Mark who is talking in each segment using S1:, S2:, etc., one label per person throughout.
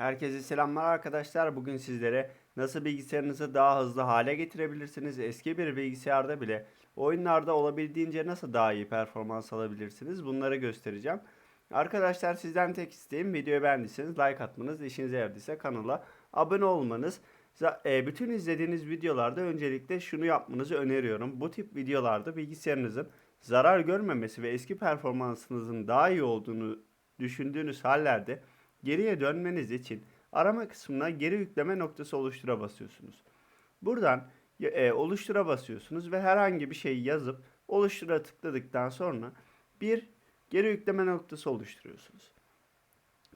S1: Herkese selamlar arkadaşlar. Bugün sizlere nasıl bilgisayarınızı daha hızlı hale getirebilirsiniz, eski bir bilgisayarda bile oyunlarda olabildiğince nasıl daha iyi performans alabilirsiniz bunları göstereceğim. Arkadaşlar sizden tek isteğim videoyu beğendiyseniz like atmanız, işinize yaradıysa kanala abone olmanız. E, Bütün izlediğiniz videolarda öncelikle şunu yapmanızı öneriyorum. Bu tip videolarda bilgisayarınızın zarar görmemesi ve eski performansınızın daha iyi olduğunu düşündüğünüz hallerde geriye dönmeniz için arama kısmına geri yükleme noktası oluştura basıyorsunuz. Buradan e, oluştura basıyorsunuz ve herhangi bir şey yazıp oluştura tıkladıktan sonra bir geri yükleme noktası oluşturuyorsunuz.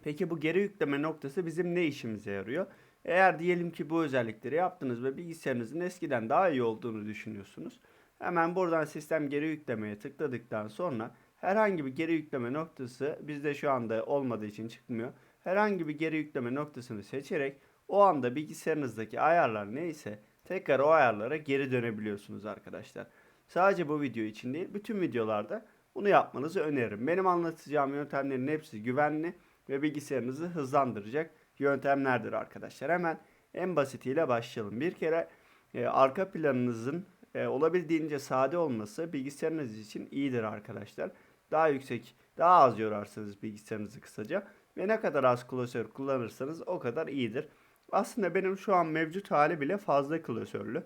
S1: Peki bu geri yükleme noktası bizim ne işimize yarıyor? Eğer diyelim ki bu özellikleri yaptınız ve bilgisayarınızın eskiden daha iyi olduğunu düşünüyorsunuz. Hemen buradan sistem geri yüklemeye tıkladıktan sonra herhangi bir geri yükleme noktası bizde şu anda olmadığı için çıkmıyor. Herhangi bir geri yükleme noktasını seçerek o anda bilgisayarınızdaki ayarlar neyse tekrar o ayarlara geri dönebiliyorsunuz arkadaşlar. Sadece bu video için değil bütün videolarda bunu yapmanızı öneririm. Benim anlatacağım yöntemlerin hepsi güvenli ve bilgisayarınızı hızlandıracak yöntemlerdir arkadaşlar. Hemen en basitiyle başlayalım. Bir kere e, arka planınızın e, olabildiğince sade olması bilgisayarınız için iyidir arkadaşlar. Daha yüksek, daha az yorarsınız bilgisayarınızı kısaca ve ne kadar az klasör kullanırsanız o kadar iyidir. Aslında benim şu an mevcut hali bile fazla klasörlü.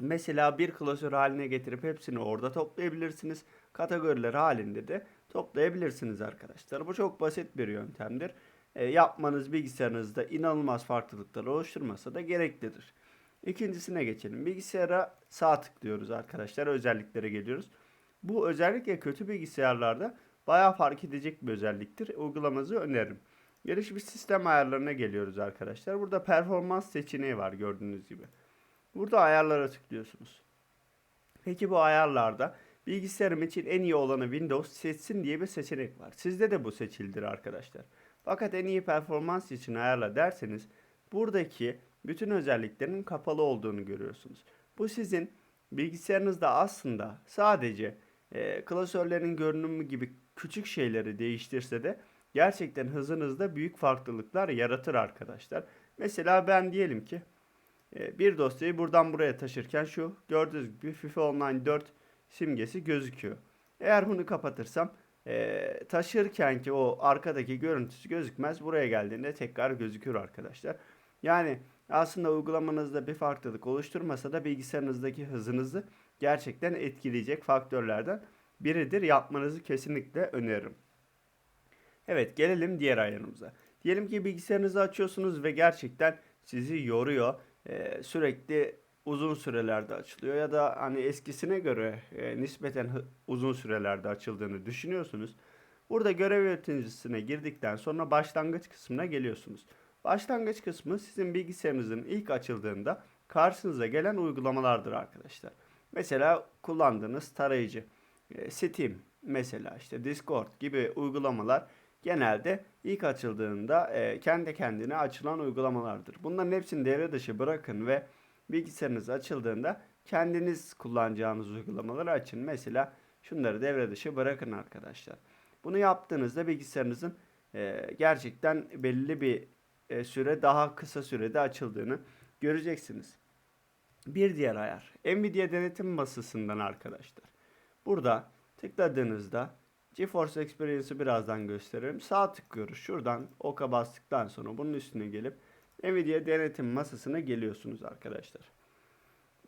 S1: Mesela bir klasör haline getirip hepsini orada toplayabilirsiniz. Kategoriler halinde de toplayabilirsiniz arkadaşlar. Bu çok basit bir yöntemdir. E, yapmanız bilgisayarınızda inanılmaz farklılıklar oluşturmasa da gereklidir. İkincisine geçelim. Bilgisayara sağ tıklıyoruz arkadaşlar. Özelliklere geliyoruz. Bu özellikle kötü bilgisayarlarda bayağı fark edecek bir özelliktir. Uygulamanızı öneririm. Gelişmiş sistem ayarlarına geliyoruz arkadaşlar. Burada performans seçeneği var gördüğünüz gibi. Burada ayarlara tıklıyorsunuz. Peki bu ayarlarda bilgisayarım için en iyi olanı Windows seçsin diye bir seçenek var. Sizde de bu seçildir arkadaşlar. Fakat en iyi performans için ayarla derseniz buradaki bütün özelliklerin kapalı olduğunu görüyorsunuz. Bu sizin bilgisayarınızda aslında sadece e, klasörlerin görünümü gibi küçük şeyleri değiştirse de gerçekten hızınızda büyük farklılıklar yaratır arkadaşlar. Mesela ben diyelim ki e, bir dosyayı buradan buraya taşırken şu gördüğünüz gibi FIFA Online 4 simgesi gözüküyor. Eğer bunu kapatırsam e, taşırken ki o arkadaki görüntüsü gözükmez. Buraya geldiğinde tekrar gözükür arkadaşlar. Yani aslında uygulamanızda bir farklılık oluşturmasa da bilgisayarınızdaki hızınızı gerçekten etkileyecek faktörlerden biridir. Yapmanızı kesinlikle öneririm. Evet gelelim diğer ayarımıza. Diyelim ki bilgisayarınızı açıyorsunuz ve gerçekten sizi yoruyor. Ee, sürekli uzun sürelerde açılıyor ya da hani eskisine göre e, nispeten uzun sürelerde açıldığını düşünüyorsunuz. Burada görev yöneticisine girdikten sonra başlangıç kısmına geliyorsunuz. Başlangıç kısmı sizin bilgisayarınızın ilk açıldığında karşınıza gelen uygulamalardır arkadaşlar. Mesela kullandığınız tarayıcı, Steam mesela işte Discord gibi uygulamalar genelde ilk açıldığında e, kendi kendine açılan uygulamalardır. Bunların hepsini devre dışı bırakın ve bilgisayarınız açıldığında kendiniz kullanacağınız uygulamaları açın. Mesela şunları devre dışı bırakın arkadaşlar. Bunu yaptığınızda bilgisayarınızın e, gerçekten belli bir e, süre daha kısa sürede açıldığını göreceksiniz. Bir diğer ayar Nvidia denetim masasından arkadaşlar. Burada tıkladığınızda GeForce Experience'ı birazdan gösteririm. Sağ tıklıyoruz. Şuradan oka bastıktan sonra bunun üstüne gelip Nvidia denetim masasına geliyorsunuz arkadaşlar.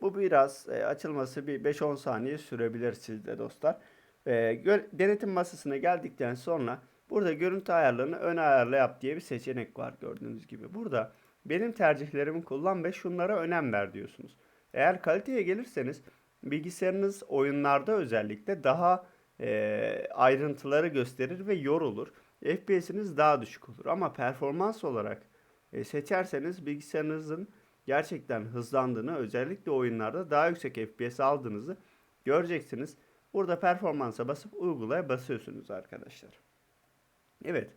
S1: Bu biraz e, açılması bir 5-10 saniye sürebilir sizde dostlar. E, denetim masasına geldikten sonra burada görüntü ayarlarını ön ayarla yap diye bir seçenek var gördüğünüz gibi. Burada benim tercihlerimi kullan ve şunlara önem ver diyorsunuz. Eğer kaliteye gelirseniz bilgisayarınız oyunlarda özellikle daha e, ayrıntıları gösterir ve yorulur. FPS'iniz daha düşük olur ama performans olarak e, seçerseniz bilgisayarınızın gerçekten hızlandığını özellikle oyunlarda daha yüksek FPS aldığınızı göreceksiniz. Burada performansa basıp uygulaya basıyorsunuz arkadaşlar. Evet.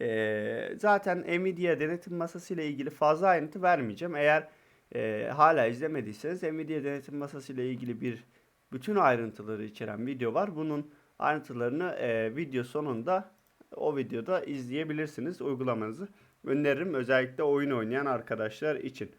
S1: e, zaten Nvidia denetim masası ile ilgili fazla ayrıntı vermeyeceğim. Eğer e, hala izlemediyseniz Nvidia denetim masası ile ilgili bir bütün ayrıntıları içeren video var. Bunun ayrıntılarını e, video sonunda o videoda izleyebilirsiniz. Uygulamanızı öneririm özellikle oyun oynayan arkadaşlar için.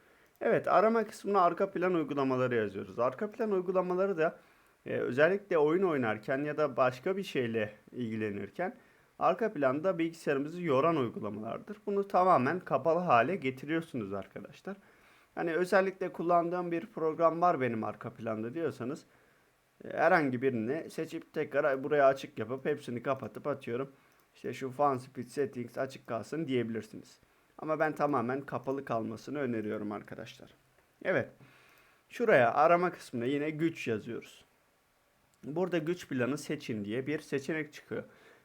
S1: Evet arama kısmına arka plan uygulamaları yazıyoruz. Arka plan uygulamaları da e, özellikle oyun oynarken ya da başka bir şeyle ilgilenirken arka planda bilgisayarımızı yoran uygulamalardır. Bunu tamamen kapalı hale getiriyorsunuz arkadaşlar. Hani özellikle kullandığım bir program var benim arka planda diyorsanız e, herhangi birini seçip tekrar buraya açık yapıp hepsini kapatıp atıyorum. İşte şu fan speed settings açık kalsın diyebilirsiniz. Ama ben tamamen kapalı kalmasını öneriyorum arkadaşlar. Evet. Şuraya arama kısmına yine güç yazıyoruz. Burada güç planı seçin diye bir seçenek çıkıyor.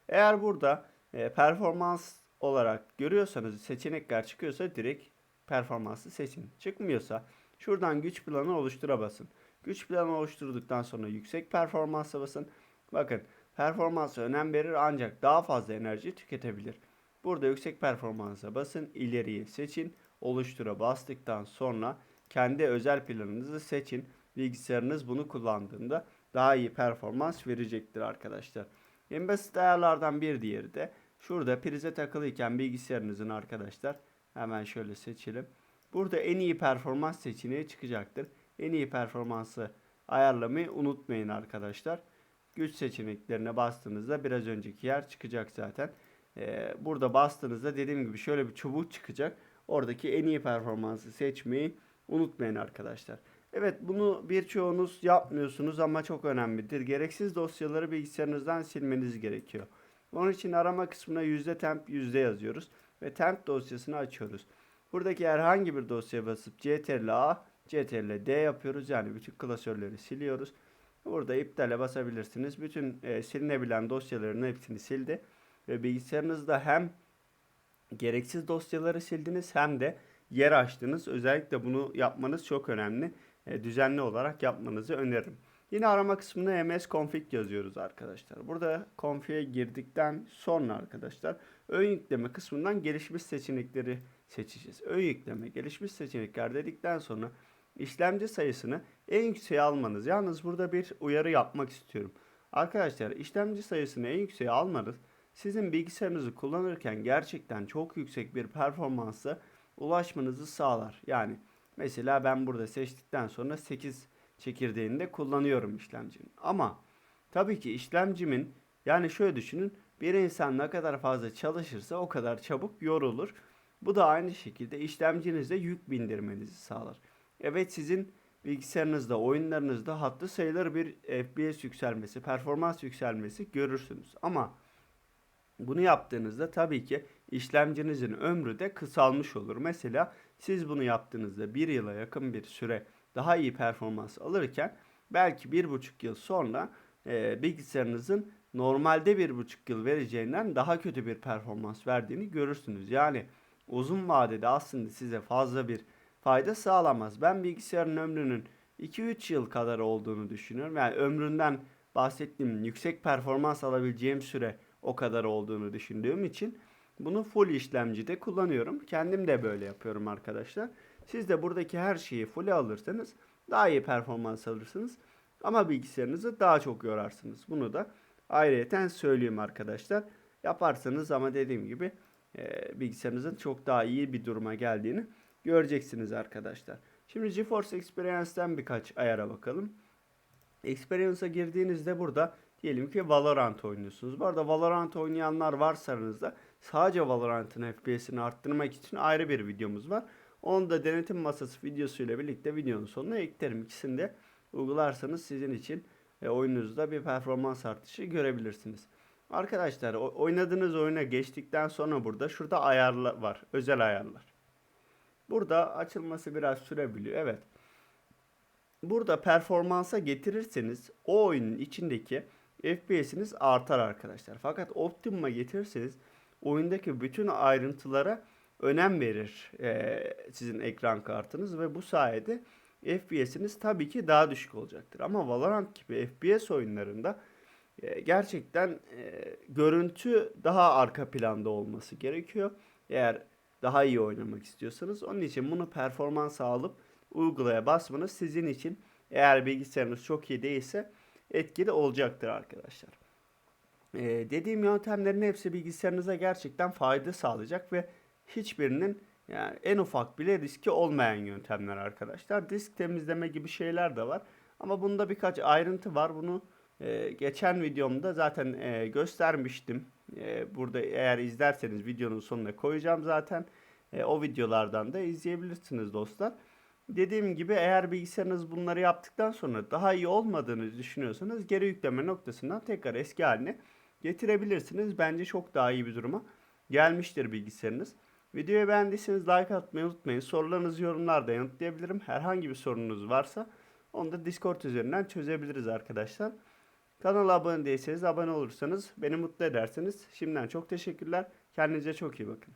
S1: Eğer burada e, performans olarak görüyorsanız seçenekler çıkıyorsa direkt performansı seçin. Çıkmıyorsa şuradan güç planı oluştura basın. Güç planı oluşturduktan sonra yüksek performansa basın. Bakın performansa önem verir ancak daha fazla enerji tüketebilir. Burada yüksek performansa basın, ileriyi seçin, oluştura bastıktan sonra kendi özel planınızı seçin. Bilgisayarınız bunu kullandığında daha iyi performans verecektir arkadaşlar. En basit ayarlardan bir diğeri de şurada prize takılıyken bilgisayarınızın arkadaşlar hemen şöyle seçelim. Burada en iyi performans seçeneği çıkacaktır. En iyi performansı ayarlamayı unutmayın arkadaşlar. Güç seçeneklerine bastığınızda biraz önceki yer çıkacak zaten. Ee, burada bastığınızda dediğim gibi şöyle bir çubuk çıkacak. Oradaki en iyi performansı seçmeyi unutmayın arkadaşlar. Evet bunu birçoğunuz yapmıyorsunuz ama çok önemlidir. Gereksiz dosyaları bilgisayarınızdan silmeniz gerekiyor. Onun için arama kısmına yüzde temp yüzde yazıyoruz ve temp dosyasını açıyoruz. Buradaki herhangi bir dosyaya basıp ctrl A, ctrl D yapıyoruz. Yani bütün klasörleri siliyoruz. Burada iptale basabilirsiniz. Bütün e, silinebilen dosyaların hepsini sildi. Ve bilgisayarınızda hem gereksiz dosyaları sildiniz hem de yer açtınız. Özellikle bunu yapmanız çok önemli. E, düzenli olarak yapmanızı öneririm. Yine arama kısmına ms config yazıyoruz arkadaşlar. Burada config'e girdikten sonra arkadaşlar ön yükleme kısmından gelişmiş seçenekleri seçeceğiz. Ön yükleme, gelişmiş seçenekler dedikten sonra işlemci sayısını en yükseğe almanız. Yalnız burada bir uyarı yapmak istiyorum. Arkadaşlar işlemci sayısını en yükseğe almanız sizin bilgisayarınızı kullanırken gerçekten çok yüksek bir performansa ulaşmanızı sağlar. Yani mesela ben burada seçtikten sonra 8 çekirdeğinde kullanıyorum işlemcinin. Ama tabii ki işlemcimin yani şöyle düşünün bir insan ne kadar fazla çalışırsa o kadar çabuk yorulur. Bu da aynı şekilde işlemcinize yük bindirmenizi sağlar. Evet sizin bilgisayarınızda, oyunlarınızda hatlı sayılır bir FPS yükselmesi, performans yükselmesi görürsünüz. Ama bunu yaptığınızda tabii ki işlemcinizin ömrü de kısalmış olur. Mesela siz bunu yaptığınızda bir yıla yakın bir süre daha iyi performans alırken belki bir buçuk yıl sonra e, bilgisayarınızın normalde bir buçuk yıl vereceğinden daha kötü bir performans verdiğini görürsünüz. Yani uzun vadede aslında size fazla bir fayda sağlamaz. Ben bilgisayarın ömrünün 2-3 yıl kadar olduğunu düşünüyorum. Yani ömründen bahsettiğim yüksek performans alabileceğim süre o kadar olduğunu düşündüğüm için bunu full işlemcide kullanıyorum. Kendim de böyle yapıyorum arkadaşlar. Siz de buradaki her şeyi full alırsanız daha iyi performans alırsınız. Ama bilgisayarınızı daha çok yorarsınız. Bunu da ayrıyeten söyleyeyim arkadaşlar. Yaparsanız ama dediğim gibi e, bilgisayarınızın çok daha iyi bir duruma geldiğini göreceksiniz arkadaşlar. Şimdi GeForce Experience'ten birkaç ayara bakalım. Experience'a girdiğinizde burada diyelim ki Valorant oynuyorsunuz. Bu arada Valorant oynayanlar varsa aranızda sadece Valorant'ın FPS'ini arttırmak için ayrı bir videomuz var. Onu da denetim masası videosuyla birlikte videonun sonuna eklerim. İkisini de uygularsanız sizin için e, oyununuzda bir performans artışı görebilirsiniz. Arkadaşlar oynadığınız oyuna geçtikten sonra burada şurada ayarlar var. Özel ayarlar. Burada açılması biraz sürebiliyor. Evet. Burada performansa getirirseniz o oyunun içindeki FPS'iniz artar arkadaşlar. Fakat optimuma getirirseniz oyundaki bütün ayrıntılara önem verir e, sizin ekran kartınız ve bu sayede FPS'iniz tabii ki daha düşük olacaktır. Ama Valorant gibi FPS oyunlarında e, gerçekten e, görüntü daha arka planda olması gerekiyor. Eğer daha iyi oynamak istiyorsanız onun için bunu performans alıp uygulaya basmanız sizin için eğer bilgisayarınız çok iyi değilse etkili olacaktır arkadaşlar. Ee, dediğim yöntemlerin hepsi bilgisayarınıza gerçekten fayda sağlayacak ve hiçbirinin yani en ufak bile riski olmayan yöntemler arkadaşlar. Disk temizleme gibi şeyler de var. Ama bunda birkaç ayrıntı var. Bunu e, geçen videomda zaten e, göstermiştim. E, burada eğer izlerseniz videonun sonuna koyacağım zaten. E, o videolardan da izleyebilirsiniz dostlar. Dediğim gibi eğer bilgisayarınız bunları yaptıktan sonra daha iyi olmadığını düşünüyorsanız geri yükleme noktasından tekrar eski haline getirebilirsiniz. Bence çok daha iyi bir duruma gelmiştir bilgisayarınız. Videoyu beğendiyseniz like atmayı unutmayın. Sorularınızı yorumlarda yanıtlayabilirim. Herhangi bir sorunuz varsa onu da Discord üzerinden çözebiliriz arkadaşlar. Kanala abone değilseniz abone olursanız beni mutlu edersiniz. Şimdiden çok teşekkürler. Kendinize çok iyi bakın.